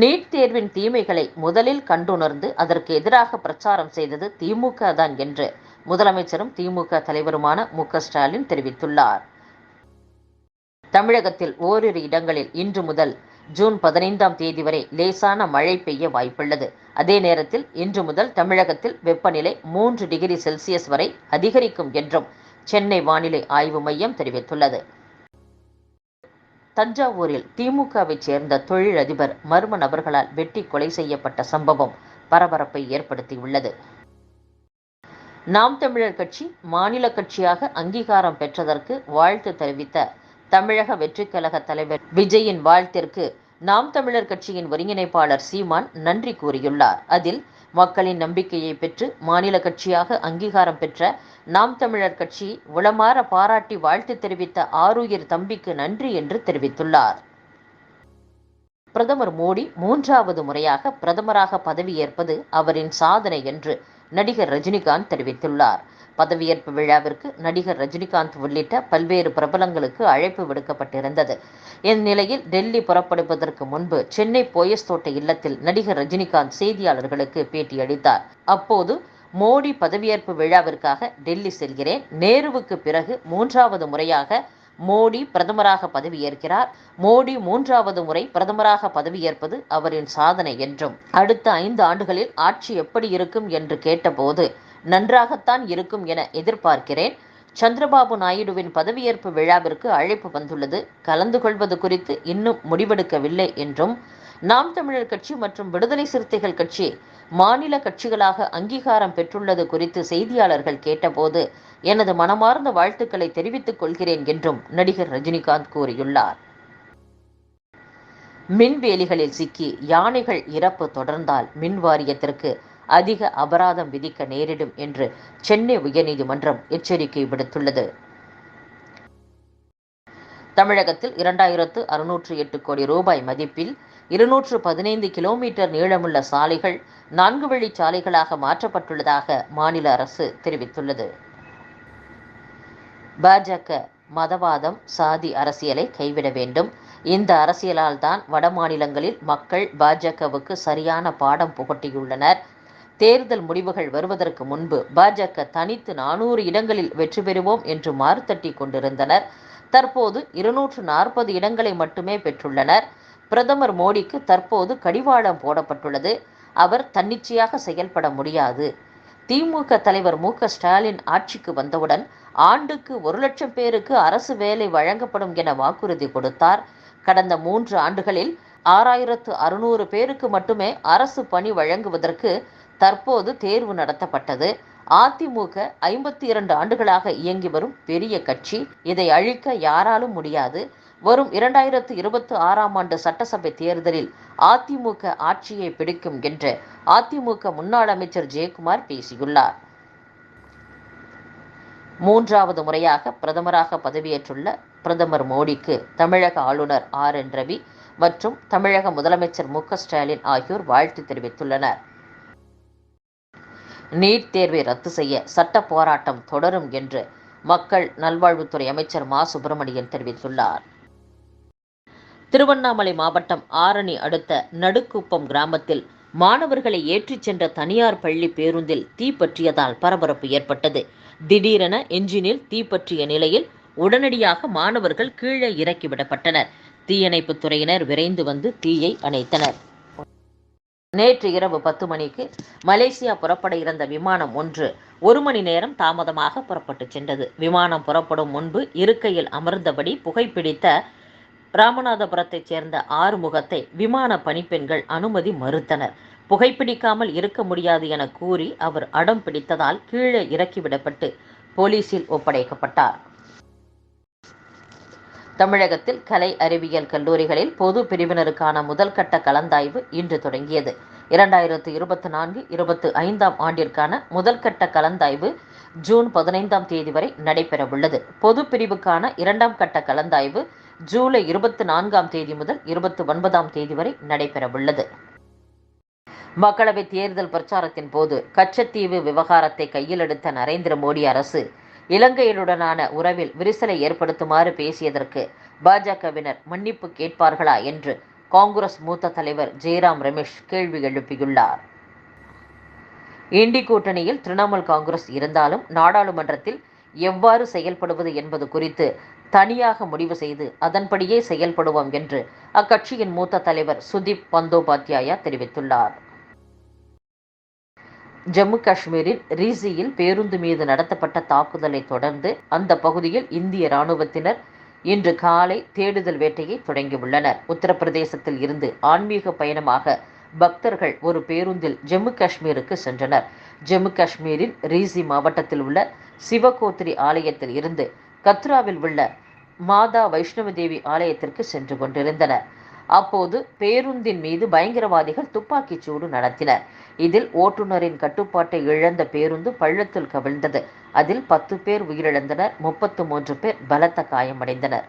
NEET தேர்வின் தீமைகளை முதலில் கண்டுணர்ந்து அதற்கு எதிராக பிரச்சாரம் செய்தது திமுக தான் என்று முதலமைச்சரும் திமுக தலைவருமான மு ஸ்டாலின் தெரிவித்துள்ளார். தமிழகத்தில் ஓரிரு இடங்களில் இன்று முதல் ஜூன் பதினைந்தாம் தேதி வரை லேசான மழை பெய்ய வாய்ப்புள்ளது. அதே நேரத்தில் இன்று முதல் தமிழகத்தில் வெப்பநிலை மூன்று டிகிரி செல்சியஸ் வரை அதிகரிக்கும் என்றும் சென்னை வானிலை ஆய்வு மையம் தெரிவித்துள்ளது. தஞ்சாவூரில் திமுகவைச் சேர்ந்த தொழிலதிபர் மர்ம நபர்களால் வெட்டி கொலை செய்யப்பட்ட சம்பவம் பரபரப்பை ஏற்படுத்தியுள்ளது. நாம் தமிழர் கட்சி மாநில கட்சியாக அங்கீகாரம் பெற்றதற்கு வாழ்த்து தெரிவித்த தமிழக வெற்றி கழக தலைவர் விஜயின் வாழ்த்திற்கு நாம் தமிழர் கட்சியின் ஒருங்கிணைப்பாளர் சீமான் நன்றி கூறியுள்ளார். அதில் மக்களின் நம்பிக்கையை பெற்று மாநில கட்சியாக அங்கீகாரம் பெற்ற நாம் தமிழர் கட்சி உளமாற பாராட்டி வாழ்த்து தெரிவித்த ஆரூயர் தம்பிக்கு நன்றி என்று தெரிவித்துள்ளார். பிரதமர் மோடி மூன்றாவது முறையாக பிரதமராக பதவியேற்பது அவரின் சாதனை என்று நடிகர் ரஜினிகாந்த் தெரிவித்துள்ளார். பதவியேற்பு விழாவிற்கு நடிகர் ரஜினிகாந்த் உள்ளிட்ட பல்வேறு பிரபலங்களுக்கு அழைப்பு விடுக்கப்பட்டிருந்தது. இந்நிலையில் டெல்லி புறப்படுவதற்கு முன்பு சென்னை போயஸ் தோட்ட இல்லத்தில் நடிகர் ரஜினிகாந்த் செய்தியாளர்களுக்கு பேட்டியளித்தார். அப்போது மோடி பதவியேற்பு விழாவிற்காக டெல்லி செல்கிறேன். நேருவுக்கு பிறகு மூன்றாவது முறையாக மோடி பிரதமராக பதவியேற்கிறார். மோடி மூன்றாவது முறை பிரதமராக பதவியேற்பது அவரின் சாதனை என்றும் அடுத்த ஐந்து ஆண்டுகளில் ஆட்சி எப்படி இருக்கும்? என்று கேட்டபோது நன்றாகத்தான் இருக்கும் என எதிர்பார்க்கிறேன். சந்திரபாபு நாயுடுவின் பதவியேற்பு விழாவிற்கு அழைப்பு வந்துள்ளது. கலந்து கொள்வது குறித்து இன்னும் முடிவெடுக்கவில்லை என்றும் நாம் தமிழர் கட்சி மற்றும் விடுதலை சிறுத்தைகள் கட்சி மாநில கட்சிகளாக அங்கீகாரம் பெற்றுள்ளது குறித்து செய்தியாளர்கள் கேட்டபோது எனது மனமார்ந்த வாழ்த்துக்களை தெரிவித்துக் கொள்கிறேன் என்றும் நடிகர் ரஜினிகாந்த் கூறியுள்ளார். மின்வேலிகளில் சிக்கி யானைகள் இறப்பு தொடர்ந்தால் மின் வாரியத்திற்கு அதிக அபராதம் விதிக்க நேரிடும் என்று சென்னை உயர்நீதிமன்றம் எச்சரிக்கை விடுத்துள்ளது. தமிழகத்தில் இரண்டாயிரத்து அறுநூற்று எட்டு கோடி ரூபாய் மதிப்பில் இருநூற்று பதினைந்து கிலோமீட்டர் நீளமுள்ள சாலைகள் நான்கு வழி சாலைகளாக மாற்றப்பட்டுள்ளதாக மாநில அரசு தெரிவித்துள்ளது. பாஜக மதவாதம் சாதி அரசியலை கைவிட வேண்டும். இந்த அரசியலால் தான் வட மாநிலங்களில் மக்கள் பாஜகவுக்கு சரியான பாடம் புகட்டியுள்ளனர். தேர்தல் முடிவுகள் வருவதற்கு முன்பு பாஜக தனித்து நானூறு இடங்களில் வெற்றி பெறுவோம் என்று மாறுத்தட்டி கொண்டிருந்தனர். தற்போது இருநூற்று நாற்பது இடங்களை மட்டுமே பெற்றுள்ளனர். பிரதமர் மோடிக்கு தற்போது கடிவாளம் போடப்பட்டுள்ளது. அவர் தன்னிச்சையாக செயல்பட முடியாது. திமுக தலைவர் மு க ஸ்டாலின் ஆட்சிக்கு வந்தவுடன் ஆண்டுக்கு ஒரு லட்சம் பேருக்கு அரசு வேலை வழங்கப்படும் என வாக்குறுதி கொடுத்தார். கடந்த மூன்று ஆண்டுகளில் ஆறாயிரத்து அறுநூறு பேருக்கு மட்டுமே அரசு பணி வழங்குவதற்கு தற்போது தேர்வு நடத்தப்பட்டது. அதிமுக ஐம்பத்தி இரண்டு ஆண்டுகளாக இயங்கி வரும் பெரிய கட்சி. இதை அழிக்க யாராலும் முடியாது. வரும் இரண்டாயிரத்து இருபத்தி ஆறாம் ஆண்டு சட்டசபை தேர்தலில் அதிமுக ஆட்சியை பிடிக்கும் என்று அதிமுக முன்னாள் அமைச்சர் ஜெயக்குமார் பேசியுள்ளார். மூன்றாவது முறையாக பிரதமராக பதவியேற்றுள்ள பிரதமர் மோடிக்கு தமிழக ஆளுநர் ஆர் என் ரவி மற்றும் தமிழக முதலமைச்சர் மு க ஸ்டாலின் ஆகியோர் வாழ்த்து தெரிவித்துள்ளனர். நீட் தேர்வை ரத்து செய்ய சட்ட போராட்டம் தொடரும் என்று மக்கள் நல்வாழ்வுத்துறை அமைச்சர் மா. சுப்பிரமணியன் தெரிவித்துள்ளார். திருவண்ணாமலை மாவட்டம் ஆரணி அடுத்த நடுக்குப்பம் கிராமத்தில் மாணவர்களை ஏற்றிச் சென்ற தனியார் பள்ளி பேருந்தில் தீப்பற்றியதால் பரபரப்பு ஏற்பட்டது. திடீரென என்ஜினில் தீப்பற்றிய நிலையில் உடனடியாக மாணவர்கள் கீழே இறக்கிவிடப்பட்டனர் தீயணைப்புத் துறையினர் விரைந்து வந்து தீயை அணைத்தனர். நேற்று இரவு பத்து மணிக்கு மலேசியா புறப்பட இருந்த விமானம் ஒன்று ஒரு மணி நேரம் தாமதமாக புறப்பட்டு சென்றது. விமானம் புறப்படும் முன்பு இருக்கையில் அமர்ந்தபடி புகைப்பிடித்த ராமநாதபுரத்தைச் சேர்ந்த ஆறுமுகத்தை விமான பணிப்பெண்கள் அனுமதி மறுத்தனர். புகைப்பிடிக்காமல் இருக்க முடியாது என கூறி அவர் அடம் பிடித்ததால் கீழே இறக்கிவிடப்பட்டு போலீசில் ஒப்படைக்கப்பட்டார். தமிழகத்தில் கலை அறிவியல் கல்லூரிகளில் பொது பிரிவினருக்கான முதல் கட்ட கலந்தாய்வு இன்று தொடங்கியது. இரண்டாயிரத்து இருபத்தி நான்கு இருபத்தி ஐந்தாம் ஆண்டிற்கான முதல் கட்ட கலந்தாய்வு ஜூன் பதினைந்தாம் தேதி வரை நடைபெறவுள்ளது. பொது பிரிவுக்கான இரண்டாம் கட்ட கலந்தாய்வு ஜூலை இருபத்தி நான்காம் தேதி முதல் இருபத்தி ஒன்பதாம் தேதி வரை நடைபெறவுள்ளது. மக்களவைத் தேர்தல் பிரச்சாரத்தின் போது கச்சத்தீவு விவகாரத்தை கையில் எடுத்த நரேந்திர மோடி அரசு இலங்கையுடனான உறவில் விரிசலை ஏற்படுத்துமாறு பேசியதற்கு பாஜகவினர் மன்னிப்பு கேட்பார்களா என்று காங்கிரஸ் மூத்த தலைவர் ஜெயராம் ரமேஷ் கேள்வி எழுப்பியுள்ளார். இண்டி கூட்டணியில் திரிணாமுல் காங்கிரஸ் இருந்தாலும் நாடாளுமன்றத்தில் எவ்வாறு செயல்படுவது என்பது குறித்து தனியாக முடிவு செய்து அதன்படியே செயல்படுவோம் என்று அக்கட்சியின் மூத்த தலைவர் சுதீப் பந்தோபாத்யாயா தெரிவித்துள்ளார். ஜம்மு காஷ்மீரில் ரீசியில் பேருந்து மீது நடத்தப்பட்ட தாக்குதலை தொடர்ந்து அந்த பகுதியில் இந்திய ராணுவத்தினர் இன்று காலை தேடுதல் வேட்டையை தொடங்கியுள்ளனர். உத்தரப்பிரதேசத்தில் இருந்து ஆன்மீக பயணமாக பக்தர்கள் ஒரு பேருந்தில் ஜம்மு காஷ்மீருக்கு சென்றனர். ஜம்மு காஷ்மீரில் ரீசி மாவட்டத்தில் உள்ள சிவகோத்திரி ஆலயத்தில் இருந்து கத்ராவில் உள்ள மாதா வைஷ்ணவ தேவி ஆலயத்திற்கு சென்று கொண்டிருந்தனர். அப்போது பேருந்தின் மீது பயங்கரவாதிகள் துப்பாக்கிச் சூடு நடத்தினர். இதில் ஓட்டுநரின் கட்டுப்பாட்டை இழந்த பேருந்து பள்ளத்தில் கவிழ்ந்தது. அதில் பத்து பேர் உயிரிழந்தனர். முப்பத்து மூன்று பேர் பலத்த காயமடைந்தனர்.